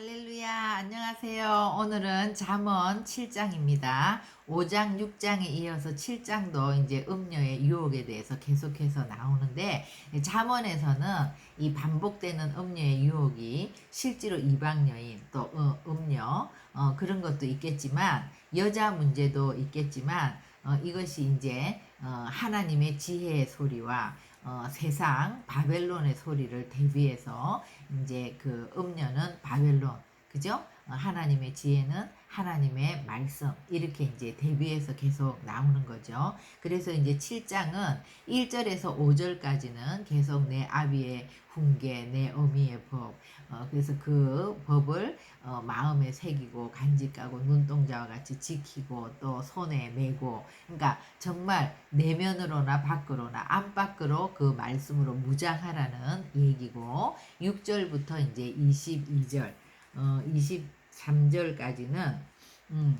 할렐루야, 안녕하세요. 오늘은 잠언 7장입니다. 5장, 6장에 이어서 7장도 이제 음료의 유혹에 대해서 계속해서 나오는데, 잠언에서는 이 반복되는 음료의 유혹이 실제로 이방 여인, 또 어, 음료, 어, 그런 것도 있겠지만, 여자 문제도 있겠지만, 어, 이것이 이제 어, 하나님의 지혜의 소리와 어, 세상 바벨론의 소리를 대비해서 이제 그 음료는 바벨론 그죠? 어, 하나님의 지혜는 하나님의 말씀 이렇게 이제 대비해서 계속 나오는 거죠. 그래서 이제 7장은 1절에서 5절까지는 계속 내 아비의 훈계, 내 어미의 법. 어, 그래서 그 법을 어, 마음에 새기고 간직하고 눈동자와 같이 지키고 또 손에 메고 그러니까 정말 내면으로나 밖으로나 안팎으로 그 말씀으로 무장하라는 얘기고 6절부터 이제 22절 어, 23절까지는 음,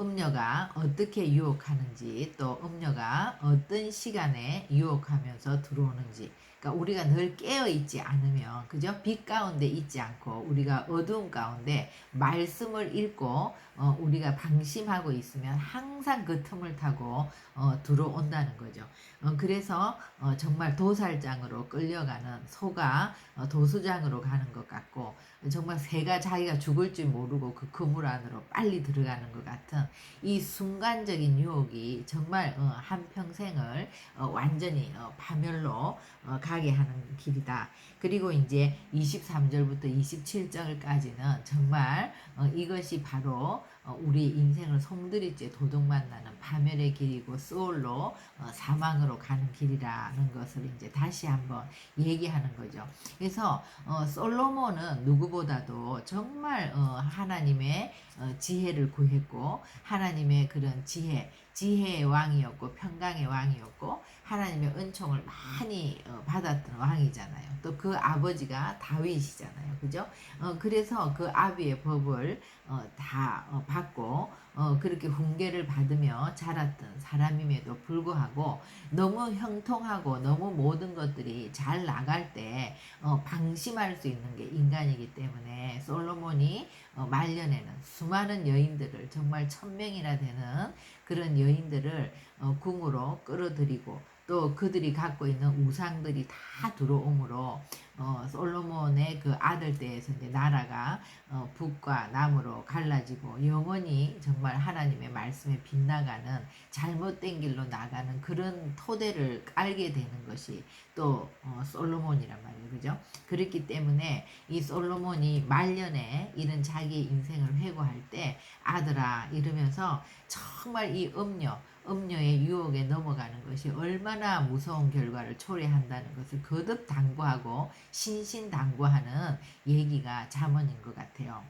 음녀가 어떻게 유혹하는지 또 음녀가 어떤 시간에 유혹하면서 들어오는지 그러니까 우리가 늘 깨어 있지 않으면 그죠 빛 가운데 있지 않고 우리가 어두운 가운데 말씀을 읽고 어, 우리가 방심하고 있으면 항상 그 틈을 타고 어, 들어온다는 거죠. 어, 그래서 어, 정말 도살장으로 끌려가는 소가 어, 도수장으로 가는 것 같고 정말 새가 자기가 죽을 줄 모르고 그 그물 안으로 빨리 들어가는 것 같은 이 순간적인 유혹이 정말 어, 한 평생을 어, 완전히 어, 파멸로 어, 가게 하는 길이다. 그리고 이제 23절부터 27절까지는 정말 어, 이것이 바로 어, 우리 인생을 송두리째 도둑 만 나는 파멸의 길이고 소울로 어, 사망으로 가는 길이라는 것을 이제 다시 한번 얘기하는 거죠. 그래서 어, 솔로몬은 누구보다도 정말 어, 하나님의 어, 지혜를 구했고 하나님의 그런 지혜, 지혜의 왕이었고 평강의 왕이었고 하나님의 은총을 많이 어, 받았던 왕이잖아요. 또 그 아버지가 다윗이잖아요. 그죠? 어, 그래서 그 아비의 법을 어, 다 어, 받고 어, 그렇게 훈계를 받으며 자랐던 사람임에도 불구하고 너무 형통하고 너무 모든 것들이 잘 나갈 때 어, 방심할 수 있는 게 인간이기 때문에 솔로몬이 어, 말년에는 수많은 여인들을 정말 천 명이나 되는 그런 여인들을 어, 궁으로 끌어들이고 또 그들이 갖고 있는 우상들이 다 들어오므로 어, 솔로몬의 그 아들 때에서 이제 나라가 어, 북과 남으로 갈라지고 영원히 정말 하나님의 말씀에 빗나가는 잘못된 길로 나가는 그런 토대를 깔게 되는 것이 또 어, 솔로몬이란 말이에요, 그죠? 그렇기 때문에 이 솔로몬이 말년에 이런 자기 인생을 회고할 때 아들아 이러면서 정말 이 음료 음료의 유혹에 넘어가는 것이 얼마나 무서운 결과를 초래한다는 것을 거듭 당부하고 신신 당부하는 얘기가 잠언인 것 같아요.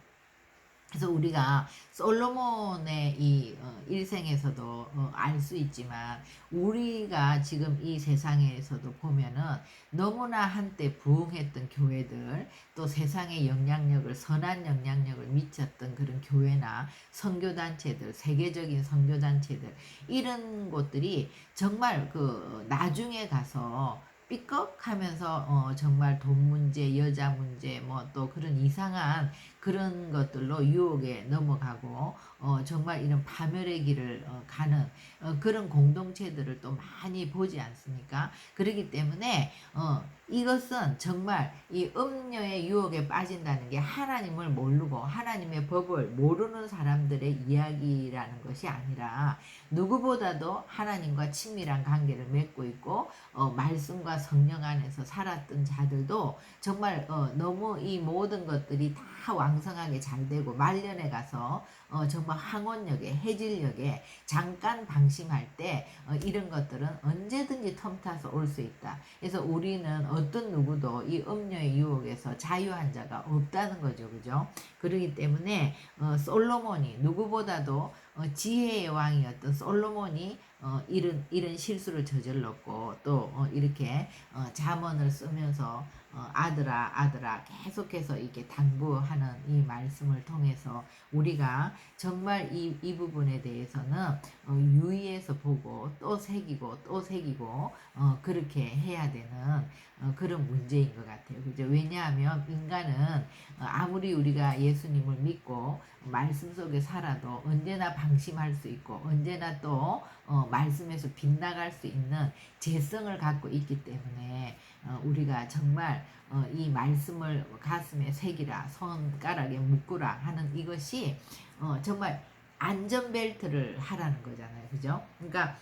그래서 우리가 솔로몬의 이 어, 일생에서도 어, 알수 있지만 우리가 지금 이 세상에서도 보면은 너무나 한때 부흥했던 교회들 또 세상의 영향력을 선한 영향력을 미쳤던 그런 교회나 선교단체들 세계적인 선교단체들 이런 곳들이 정말 그 나중에 가서 삐걱하면서 어 정말 돈 문제, 여자 문제, 뭐 또 그런 이상한 그런 것들로 유혹에 넘어가고 어 정말 이런 파멸의 길을 어 가는 어 그런 공동체들을 또 많이 보지 않습니까? 그렇기 때문에 어 이것은 정말 이 음녀의 유혹에 빠진다는 게 하나님을 모르고 하나님의 법을 모르는 사람들의 이야기라는 것이 아니라 누구보다도 하나님과 친밀한 관계를 맺고 있고 어, 말씀과 성령 안에서 살았던 자들도 정말 어, 너무 이 모든 것들이 다 왕 성하게 잘 되고 말년에 가서 어, 정말 항원역에 해질역에 잠깐 방심할 때 어, 이런 것들은 언제든지 텀타서 올 수 있다. 그래서 우리는 어떤 누구도 이 음료의 유혹에서 자유한 자가 없다는 거죠, 그죠? 그러기 때문에 어, 솔로몬이 누구보다도 어, 지혜의 왕이었던 솔로몬이 어, 이런 이런 실수를 저질렀고 또 어, 이렇게 어, 잠언을 쓰면서 어, 아들아 아들아 계속해서 이렇게 당부하는 이 말씀을 통해서 우리가 정말 이, 이 부분에 대해서는 어, 유의해서 보고 또 새기고 또 새기고 어, 그렇게 해야 되는 어, 그런 문제인 것 같아요. 그죠? 왜냐하면 인간은 어, 아무리 우리가 예수님을 믿고 말씀 속에 살아도 언제나 방심할 수 있고 언제나 또 어, 말씀에서 빗나갈 수 있는 재성을 갖고 있기 때문에 어, 우리가 정말 어, 이 말씀을 가슴에 새기라 손가락에 묶으라 하는 이것이 어, 정말 안전벨트를 하라는 거잖아요. 그죠? 그러니까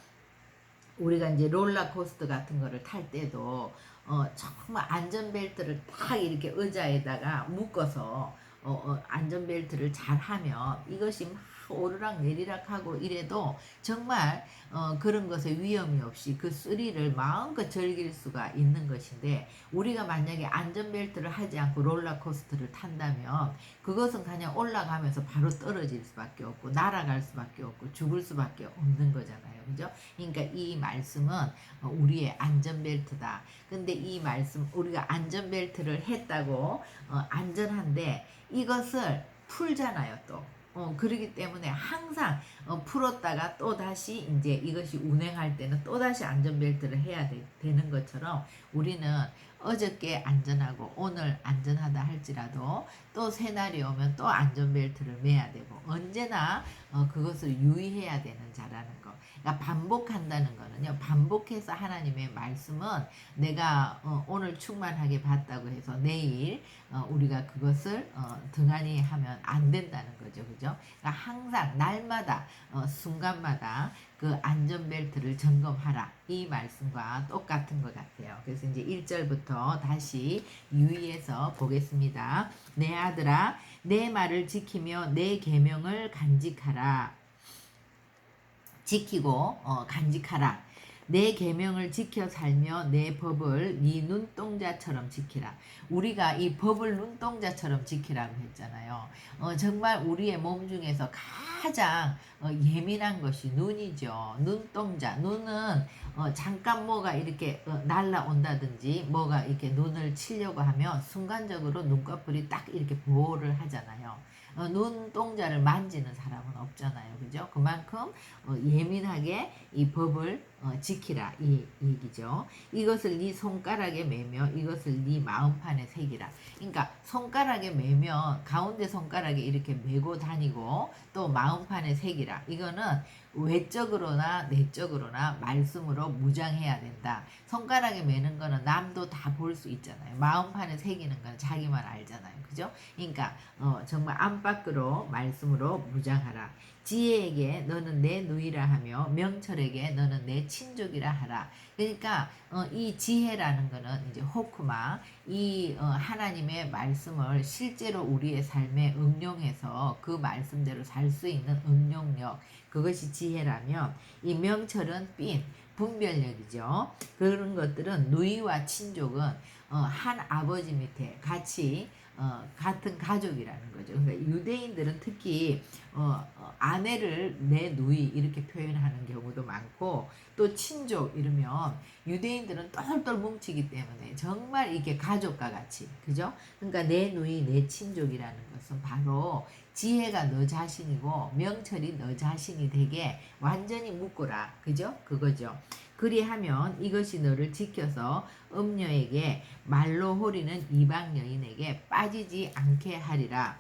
우리가 이제 롤러코스터 같은 거를 탈 때도 어, 정말 안전벨트를 딱 이렇게 의자에다가 묶어서 어, 어, 안전벨트를 잘 하면 이것이 막 오르락 내리락 하고 이래도 정말 어, 그런 것에 위험이 없이 그 스릴을 마음껏 즐길 수가 있는 것인데 우리가 만약에 안전벨트를 하지 않고 롤러코스터를 탄다면 그것은 그냥 올라가면서 바로 떨어질 수밖에 없고 날아갈 수밖에 없고 죽을 수밖에 없는 거잖아요. 그죠? 그러니까 이 말씀은 어, 우리의 안전벨트다. 근데 이 말씀 우리가 안전벨트를 했다고 어, 안전한데 이것을 풀잖아요 또. 어, 그러기 때문에 항상 어, 풀었다가 또 다시 이제 이것이 운행할 때는 또 다시 안전벨트를 해야 되, 는 것처럼 우리는 어저께 안전하고 오늘 안전하다 할지라도 또 새날이 오면 또 안전벨트를 매야 되고 언제나 어, 그것을 유의해야 되는 자라는 거. 그러니까 반복한다는 거는요. 반복해서 하나님의 말씀은 내가 어, 오늘 충만하게 봤다고 해서 내일 어, 우리가 그것을 어, 등한히 하면 안 된다는 거죠. 그죠? 그러니까 항상 날마다 어, 순간마다 그 안전벨트를 점검하라. 이 말씀과 똑같은 것 같아요. 그래서 이제 1절부터 다시 유의해서 보겠습니다. 내 아들아 내 말을 지키며 내 계명을 간직하라. 지키고 어, 간직하라. 내 계명을 지켜 살며 내 법을 네 눈동자처럼 지키라. 우리가 이 법을 눈동자처럼 지키라고 했잖아요. 어, 정말 우리의 몸 중에서 가장 어, 예민한 것이 눈이죠. 눈동자. 눈은 어, 잠깐 뭐가 이렇게 어, 날라온다든지 뭐가 이렇게 눈을 치려고 하면 순간적으로 눈꺼풀이 딱 이렇게 보호를 하잖아요. 어, 눈동자를 만지는 사람은 없잖아요. 그죠? 그만큼 어, 예민하게 이 법을 어, 지키라 이 얘기죠. 이것을 네 손가락에 매며 이것을 네 마음판에 새기라. 그러니까 손가락에 매며 가운데 손가락에 이렇게 메고 다니고 또 마음판에 새기라. 이거는 외적으로나 내적으로나 말씀으로 무장해야 된다. 손가락에 매는 거는 남도 다 볼 수 있잖아요. 마음판에 새기는 건 자기만 알잖아요. 그죠? 그러니까 어, 정말 안팎으로 말씀으로 무장하라. 지혜에게 너는 내 누이라 하며 명철에게 너는 내 친족이라 하라. 그러니까 어, 이 지혜라는 거는 이제 호크마 이 어, 하나님의 말씀을 실제로 우리의 삶에 응용해서 그 말씀대로 살 수 있는 응용력 그것이 지혜라면 이 명철은 핀 분별력이죠. 그런 것들은 누이와 친족은 어, 한 아버지 밑에 같이 어, 같은 가족이라는 거죠. 그러니까 유대인들은 특히 어, 어, 아내를 내 누이 이렇게 표현하는 경우도 많고 또 친족 이러면 유대인들은 똘똘 뭉치기 때문에 정말 이게 가족과 같이 그죠? 그러니까 내 누이 내 친족이라는 것은 바로 지혜가 너 자신이고 명철이 너 자신이 되게 완전히 묶어라 그죠? 그거죠. 그리하면 이것이 너를 지켜서 음녀에게 말로 호리는 이방 여인에게 빠지지 않게 하리라.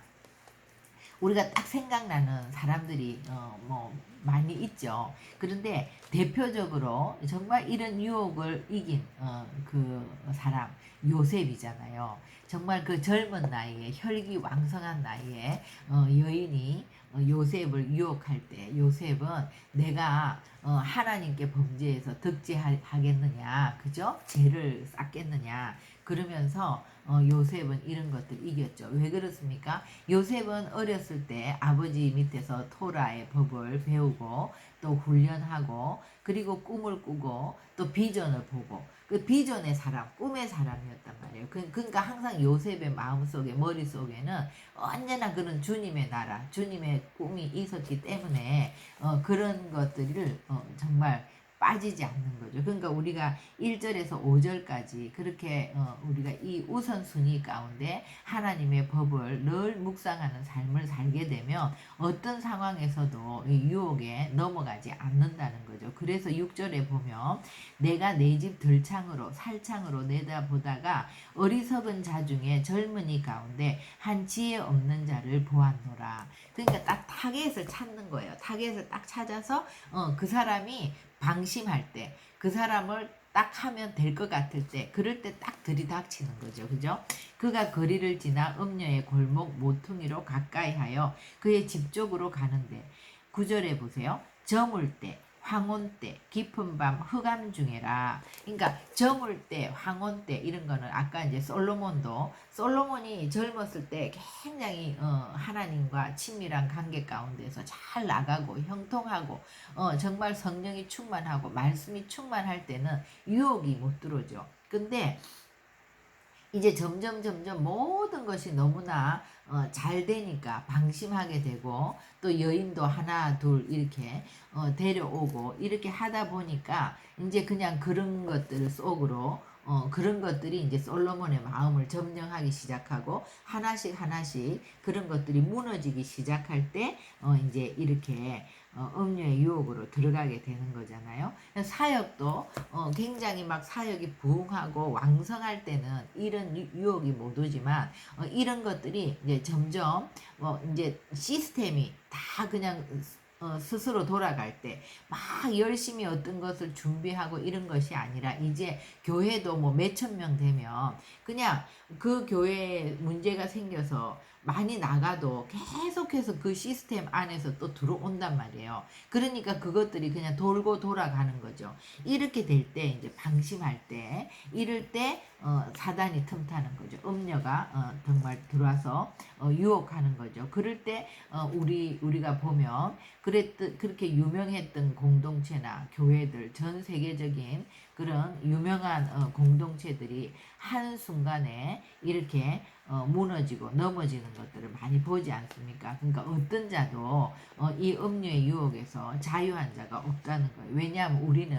우리가 딱 생각나는 사람들이 어, 뭐 많이 있죠. 그런데 대표적으로 정말 이런 유혹을 이긴 어, 그 사람 요셉이잖아요. 정말 그 젊은 나이에 혈기 왕성한 나이에 어, 여인이 어, 요셉을 유혹할 때 요셉은 내가 어, 하나님께 범죄해서 득지하겠느냐 그죠? 죄를 쌓겠느냐 그러면서 어, 요셉은 이런 것들 이겼죠. 왜 그렇습니까? 요셉은 어렸을 때 아버지 밑에서 토라의 법을 배우고 또 훈련하고 그리고 꿈을 꾸고 또 비전을 보고 그 비전의 사람, 꿈의 사람이었단 말이에요. 그, 그러니까 항상 요셉의 마음속에 머릿속에는 언제나 그런 주님의 나라, 주님의 꿈이 있었기 때문에 어, 그런 것들을 어, 정말 빠지지 않는 거죠. 그러니까 우리가 1절에서 5절까지 그렇게 어, 우리가 이 우선순위 가운데 하나님의 법을 늘 묵상하는 삶을 살게 되면 어떤 상황에서도 이 유혹에 넘어가지 않는다는 거죠. 그래서 6절에 보면 내가 내 집 들창으로 살창으로 내다보다가 어리석은 자 중에 젊은이 가운데 한 지혜 없는 자를 보았노라. 그러니까 딱 타겟을 찾는 거예요. 타겟을 딱 찾아서 어, 그 사람이 방심할 때, 그 사람을 딱 하면 될 것 같을 때, 그럴 때 딱 들이닥치는 거죠. 그죠? 그가 거리를 지나 음녀의 골목 모퉁이로 가까이 하여 그의 집 쪽으로 가는데, 구절에 보세요. 저물 때, 황혼 때, 깊은 밤, 흑암 중에라. 그러니까 저물 때, 황혼 때 이런 거는 아까 이제 솔로몬도 솔로몬이 젊었을 때 굉장히 어, 하나님과 친밀한 관계 가운데서 잘 나가고 형통하고 어, 정말 성령이 충만하고 말씀이 충만할 때는 유혹이 못 들어오죠. 근데 이제 점점 점점 모든 것이 너무나 어, 잘 되니까 방심하게 되고 또 여인도 하나 둘 이렇게 어, 데려오고 이렇게 하다 보니까 이제 그냥 그런 것들 속으로 어, 그런 것들이 이제 솔로몬의 마음을 점령하기 시작하고 하나씩 하나씩 그런 것들이 무너지기 시작할 때 어, 이제 이렇게 어, 음료의 유혹으로 들어가게 되는 거잖아요. 사역도 어, 굉장히 막 사역이 부흥하고 왕성할 때는 이런 유- 유혹이 못 오지만 어, 이런 것들이 이제 점점 뭐 이제 시스템이 다 그냥 어, 스스로 돌아갈 때 막 열심히 어떤 것을 준비하고 이런 것이 아니라 이제 교회도 뭐 몇천 명 되면 그냥 그 교회에 문제가 생겨서 많이 나가도 계속해서 그 시스템 안에서 또 들어온단 말이에요. 그러니까 그것들이 그냥 돌고 돌아가는 거죠. 이렇게 될 때 이제 방심할 때 이럴 때 어, 사단이 틈타는 거죠. 음녀가 어, 정말 들어와서 어, 유혹하는 거죠. 그럴 때 어, 우리 우리가 보면 그랬듯 그렇게 유명했던 공동체나 교회들 전 세계적인 그런 유명한 어, 공동체들이 한 순간에 이렇게 어, 무너지고 넘어지는 것들을 많이 보지 않습니까? 그러니까 어떤 자도 어, 이 음료의 유혹에서 자유한 자가 없다는 거예요. 왜냐하면 우리는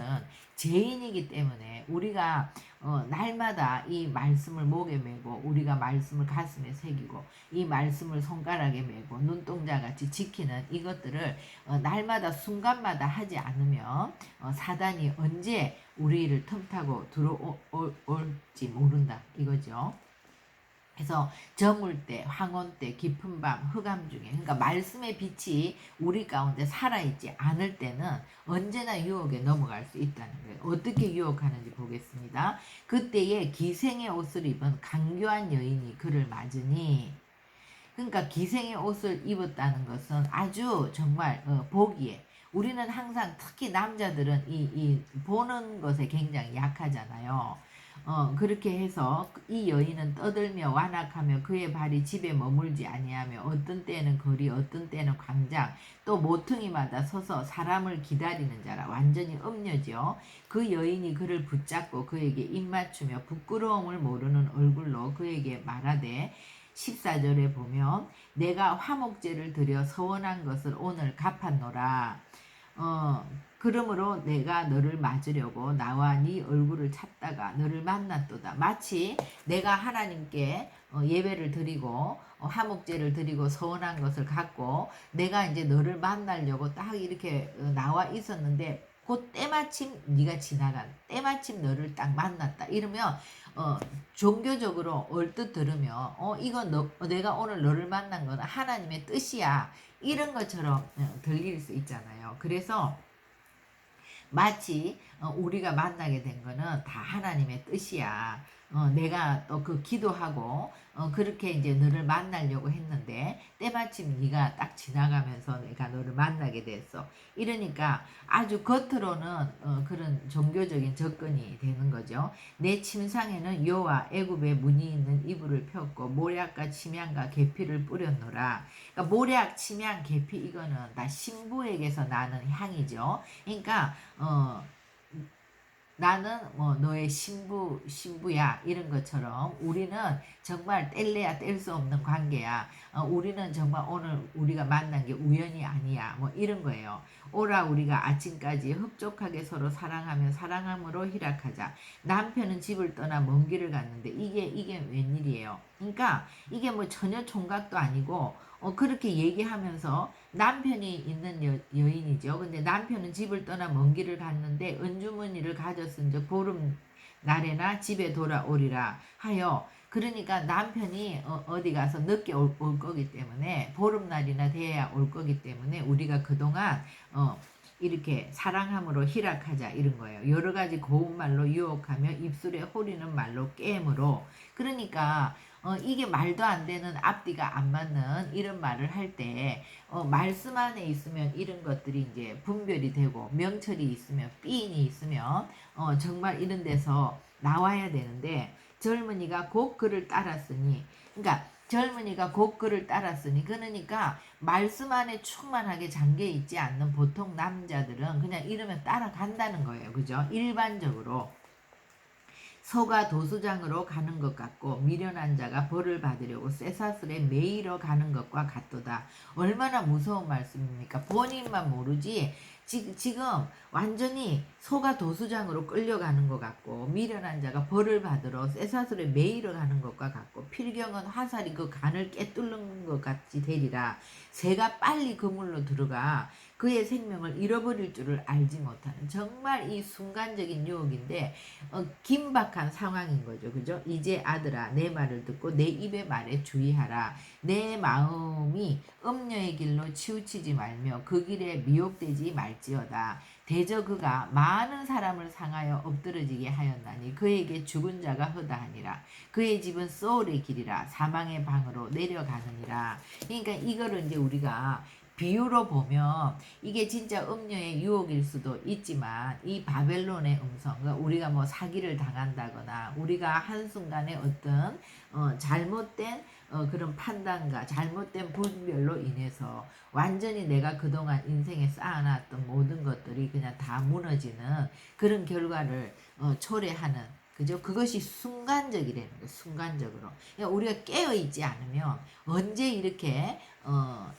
죄인이기 때문에 우리가 어, 날마다 이 말씀을 목에 메고 우리가 말씀을 가슴에 새기고 이 말씀을 손가락에 메고 눈동자 같이 지키는 이것들을 어, 날마다 순간마다 하지 않으면 어, 사단이 언제 우리를 틈타고 들어올지 모른다 이거죠. 그래서 저물 때, 황혼 때, 깊은 밤, 흑암 중에 그러니까 말씀의 빛이 우리 가운데 살아있지 않을 때는 언제나 유혹에 넘어갈 수 있다는 거예요. 어떻게 유혹하는지 보겠습니다. 그때에 기생의 옷을 입은 강교한 여인이 그를 맞으니 그러니까 기생의 옷을 입었다는 것은 아주 정말 어, 보기에 우리는 항상 특히 남자들은 이, 이 보는 것에 굉장히 약하잖아요. 어, 그렇게 해서 이 여인은 떠들며 완악하며 그의 발이 집에 머물지 아니하며 어떤 때는 거리 어떤 때는 광장 또 모퉁이마다 서서 사람을 기다리는 자라 완전히 음녀죠. 그 여인이 그를 붙잡고 그에게 입맞추며 부끄러움을 모르는 얼굴로 그에게 말하되 14절에 보면 내가 화목제를 드려 서원한 것을 오늘 갚았노라. 어, 그러므로 내가 너를 맞으려고 나와 네 얼굴을 찾다가 너를 만났도다. 마치 내가 하나님께 어, 예배를 드리고 어, 화목제를 드리고 서원한 것을 갖고 내가 이제 너를 만나려고 딱 이렇게 어, 나와 있었는데 그 때마침 네가 지나간 때마침 너를 딱 만났다 이러면 어 종교적으로 얼뜻 들으면 어 이건 너 내가 오늘 너를 만난 건 하나님의 뜻이야 이런 것처럼 어, 들릴 수 있잖아요. 그래서 마치 어, 우리가 만나게 된 거는 다 하나님의 뜻이야. 어, 내가 또 그 기도하고 어, 그렇게 이제 너를 만나려고 했는데 때마침 네가 딱 지나가면서 내가 너를 만나게 됐어. 이러니까 아주 겉으로는 어, 그런 종교적인 접근이 되는 거죠. 내 침상에는 여호와 애굽의 문이 있는 이불을 폈고 모략과 침향과 계피를 뿌렸노라. 그러니까 모략, 침향, 계피 이거는 다 신부에게서 나는 향이죠. 그러니까 어 나는 뭐 너의 신부 신부야 이런 것처럼 우리는 정말 뗄래야 뗄 수 없는 관계야. 어, 우리는 정말 오늘 우리가 만난 게 우연이 아니야. 뭐 이런 거예요. 오라 우리가 아침까지 흡족하게 서로 사랑하며 사랑함으로 희락하자. 남편은 집을 떠나 먼 길을 갔는데 이게 이게 웬일이에요. 그러니까 이게 뭐 전혀 총각도 아니고 어, 그렇게 얘기하면서 남편이 있는 여, 여인이죠. 근데 남편은 집을 떠나 먼 길을 갔는데 은주머니를 가졌은즉 보름 날에나 집에 돌아오리라 하여 그러니까 남편이 어, 디 가서 늦게 올, 올, 거기 때문에 보름날이나 돼야 올 거기 때문에 우리가 그동안 어, 이렇게 사랑함으로 희락하자 이런 거예요. 여러 가지 고운 말로 유혹하며 입술에 호리는 말로 깨므로 그러니까 어, 이게 말도 안 되는 앞뒤가 안 맞는 이런 말을 할 때, 어, 말씀 안에 있으면 이런 것들이 이제 분별이 되고, 명철이 있으면, 삐인이 있으면, 어, 정말 이런 데서 나와야 되는데, 젊은이가 곧 그를 따랐으니, 그러니까 젊은이가 곧 그를 따랐으니, 그러니까 말씀 안에 충만하게 잠겨 있지 않는 보통 남자들은 그냥 이러면 따라간다는 거예요. 그죠? 일반적으로. 소가 도수장으로 가는 것 같고 미련한 자가 벌을 받으려고 쇠사슬에 매이러 가는 것과 같도다. 얼마나 무서운 말씀입니까? 본인만 모르지 지, 지금 완전히 소가 도수장으로 끌려가는 것 같고 미련한 자가 벌을 받으러 쇠사슬에 매이러 가는 것과 같고 필경은 화살이 그 간을 깨뚫는 것 같이 되리라. 새가 빨리 그물로 들어가 그의 생명을 잃어버릴 줄을 알지 못하는 정말 이 순간적인 유혹인데 어, 긴박한 상황인 거죠. 그죠? 이제 아들아 내 말을 듣고 내 입의 말에 주의하라. 내 마음이 음녀의 길로 치우치지 말며 그 길에 미혹되지 말지어다. 대저 그가 많은 사람을 상하여 엎드러지게 하였나니 그에게 죽은 자가 허다하니라. 그의 집은 소울의 길이라 사망의 방으로 내려가느니라. 그러니까 이거를 이제 우리가 비유로 보면 이게 진짜 음녀의 유혹일 수도 있지만 이 바벨론의 음성, 그러니까 우리가 뭐 사기를 당한다거나 우리가 한순간에 어떤 어 잘못된 어 그런 판단과 잘못된 분별로 인해서 완전히 내가 그동안 인생에 쌓아놨던 모든 것들이 그냥 다 무너지는 그런 결과를 어 초래하는 그죠? 그것이 순간적이라는 거예요. 순간적으로. 그러니까 우리가 깨어 있지 않으면 언제 이렇게 어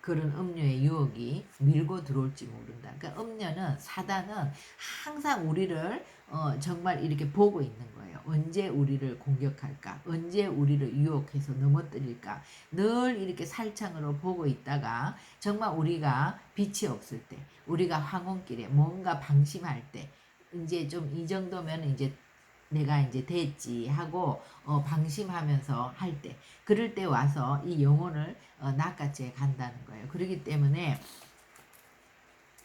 그런 음료의 유혹이 밀고 들어올지 모른다. 그러니까 음료는 사단은 항상 우리를 어, 정말 이렇게 보고 있는 거예요. 언제 우리를 공격할까? 언제 우리를 유혹해서 넘어뜨릴까? 늘 이렇게 살창으로 보고 있다가 정말 우리가 빛이 없을 때, 우리가 황혼길에 뭔가 방심할 때, 이제 좀 이 정도면 이제 내가 이제 됐지 하고 어, 방심하면서 할 때 그럴 때 와서 이 영혼을 어, 낚아채 간다는 거예요. 그렇기 때문에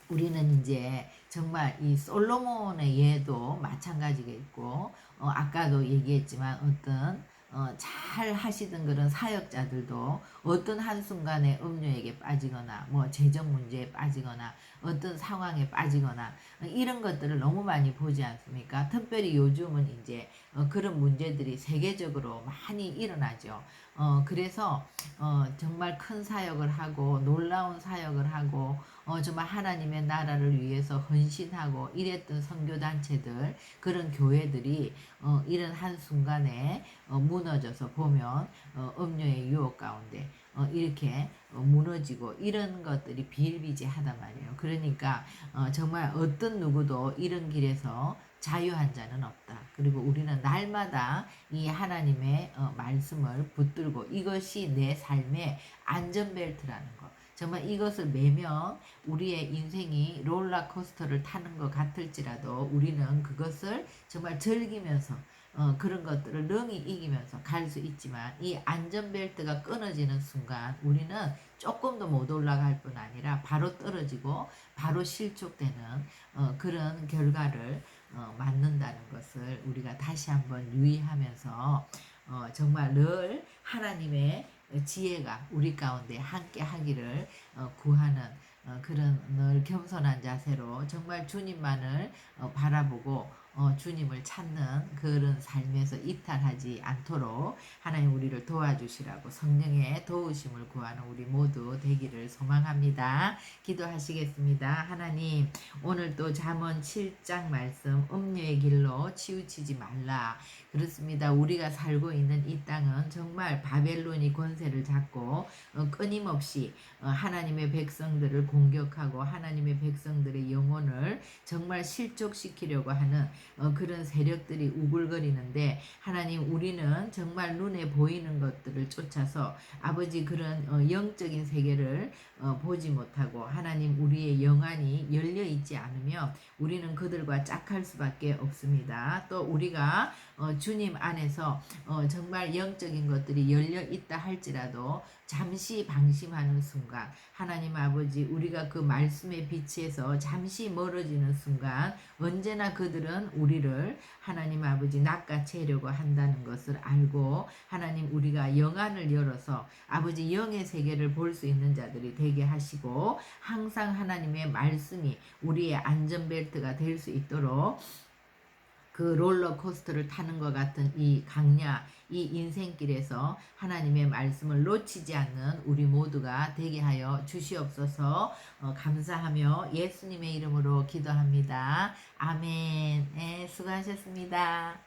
우리는 이제 정말 이 솔로몬의 예도 마찬가지겠고 어, 아까도 얘기했지만 어떤 어, 잘 하시던 그런 사역자들도 어떤 한순간에 음료에게 빠지거나 뭐 재정 문제에 빠지거나 어떤 상황에 빠지거나 이런 것들을 너무 많이 보지 않습니까? 특별히 요즘은 이제 어, 그런 문제들이 세계적으로 많이 일어나죠. 어, 그래서 어, 정말 큰 사역을 하고 놀라운 사역을 하고 어, 정말 하나님의 나라를 위해서 헌신하고 이랬던 선교단체들 그런 교회들이 어, 이런 한순간에 어, 무너져서 보면 어, 음료의 유혹 가운데 어, 이렇게 어, 무너지고 이런 것들이 비일비재하단 말이에요. 그러니까 어, 정말 어떤 누구도 이런 길에서 자유한 자는 없다. 그리고 우리는 날마다 이 하나님의 어, 말씀을 붙들고 이것이 내 삶의 안전벨트라는 것. 정말 이것을 매면 우리의 인생이 롤러코스터를 타는 것 같을지라도 우리는 그것을 정말 즐기면서 어, 그런 것들을 능히 이기면서 갈 수 있지만 이 안전벨트가 끊어지는 순간 우리는 조금도 못 올라갈 뿐 아니라 바로 떨어지고 바로 실족되는 어, 그런 결과를 어, 맞는다는 것을 우리가 다시 한번 유의하면서 어, 정말 늘 하나님의 지혜가 우리 가운데 함께 하기를 어, 구하는 어, 그런 늘 겸손한 자세로 정말 주님만을 어, 바라보고 어, 주님을 찾는 그런 삶에서 이탈하지 않도록 하나님 우리를 도와주시라고 성령의 도우심을 구하는 우리 모두 되기를 소망합니다. 기도하시겠습니다. 하나님 오늘 또 잠언 7장 말씀 음녀의 길로 치우치지 말라. 그렇습니다. 우리가 살고 있는 이 땅은 정말 바벨론이 권세를 잡고 어, 끊임없이 어, 하나님의 백성들을 공격하고 하나님의 백성들의 영혼을 정말 실족시키려고 하는 어, 그런 세력들이 우글거리는데 하나님 우리는 정말 눈에 보이는 것들을 쫓아서 아버지 그런 어, 영적인 세계를 어, 보지 못하고 하나님 우리의 영안이 열려 있지 않으면 우리는 그들과 짝할 수밖에 없습니다. 또 우리가 어, 주님 안에서 어, 정말 영적인 것들이 열려 있다 할지라도 잠시 방심하는 순간 하나님 아버지 우리가 그 말씀의 빛에서 잠시 멀어지는 순간 언제나 그들은 우리를 하나님 아버지 낚아채려고 한다는 것을 알고 하나님 우리가 영안을 열어서 아버지 영의 세계를 볼 수 있는 자들이 되게 하시고 항상 하나님의 말씀이 우리의 안전벨트가 될 수 있도록 그 롤러코스터를 타는 것 같은 이 강야, 이 인생길에서 하나님의 말씀을 놓치지 않는 우리 모두가 되게 하여 주시옵소서 어, 감사하며 예수님의 이름으로 기도합니다. 아멘. 네, 수고하셨습니다.